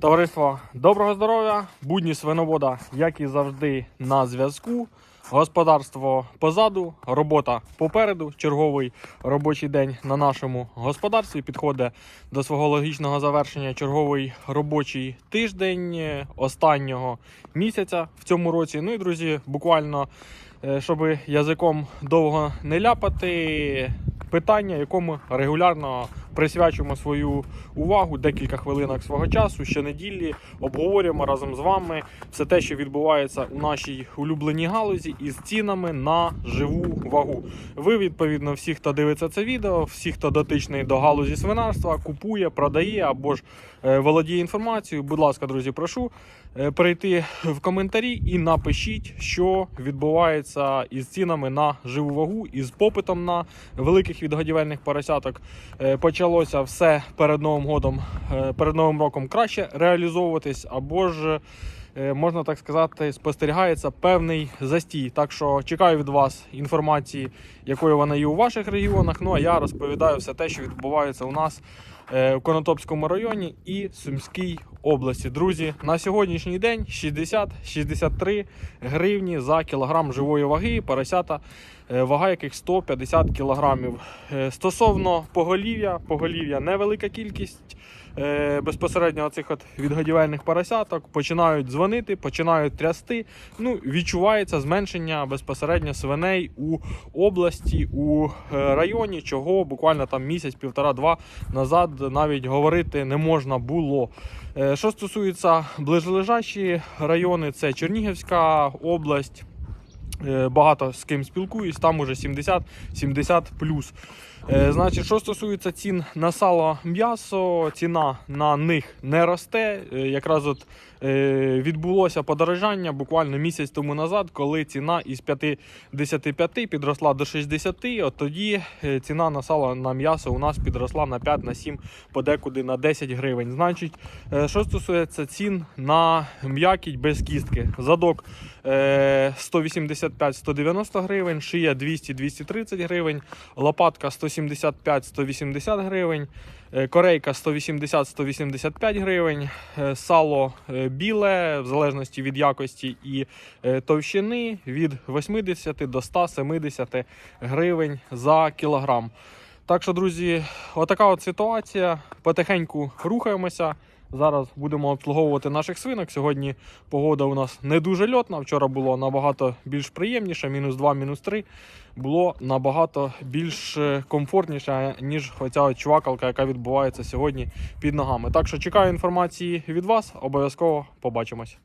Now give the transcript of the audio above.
Товариство, доброго здоров'я! Будні свиновода, як і завжди, на зв'язку. Господарство позаду, робота попереду. Черговий робочий день на нашому господарстві підходить до свого логічного завершення. Черговий робочий тиждень е, останнього місяця в цьому році. Ну і друзі, буквально, е, щоб язиком довго не ляпати, питання, якому регулярно присвячуємо свою увагу декілька хвилинок свого часу. Щонеділі обговорюємо разом з вами все те, що відбувається у нашій улюбленій галузі, із цінами на живу вагу. Ви, відповідно, всі, хто дивиться це відео, всі, хто дотичний до галузі свинарства, купує, продає або ж е, володіє інформацією. Будь ласка, друзі, прошу е, перейти в коментарі і напишіть, що відбувається із цінами на живу вагу, із попитом на великих відгодівельних поросяток. Е, Почалося все перед Новим годом, е, перед Новим роком краще реалізовуватись, або ж. е, Можна так сказати, спостерігається певний застій. Так що чекаю від вас інформації, якою вона є у ваших регіонах. Ну а я розповідаю все те, що відбувається у нас е, в Конотопському районі і Сумській області. Друзі, на сьогоднішній день 60-63 гривні за кілограм живої ваги, поросята, е, вага яких 150 кілограмів. Е, Стосовно поголів'я, поголів'я невелика кількість. е, Безпосередньо цих от відгодівельних поросяток починають дзвонити, починають трясти. Ну, відчувається зменшення безпосередньо свиней у області, у районі, чого буквально там місяць, півтора-два назад навіть говорити не можна було. Е, Що стосується ближележачі райони, це Чернігівська область. Е, багато з ким спілкуюсь, там уже 70-70 плюс. Е, значить, що стосується цін на сало м'ясо, ціна на них не росте. Е, якраз от відбулося подорожання буквально місяць тому назад, коли ціна із 55 підросла до 60, от тоді ціна на сало на м'ясо у нас підросла на 5, на 7, подекуди на 10 гривень. Значить, що стосується цін на м'якіть без кістки, задок 180 175-190 гривень, шия 200-230 гривень, лопатка 175-180 гривень, е, корейка 180-185 гривень, е, сало е, біле, в залежності від якості і товщини, від 80 до 170 гривень за кілограм. Так що, друзі, отака от ситуація. Потихеньку рухаємося. Зараз будемо обслуговувати наших свинок. Сьогодні погода у нас не дуже льотна. Вчора було набагато більш приємніше, мінус 2, мінус 3. Було набагато більш е, комфортніше, ніж оця чувакалка, яка відбувається сьогодні під ногами. Так що чекаю інформації від вас, обов'язково побачимось.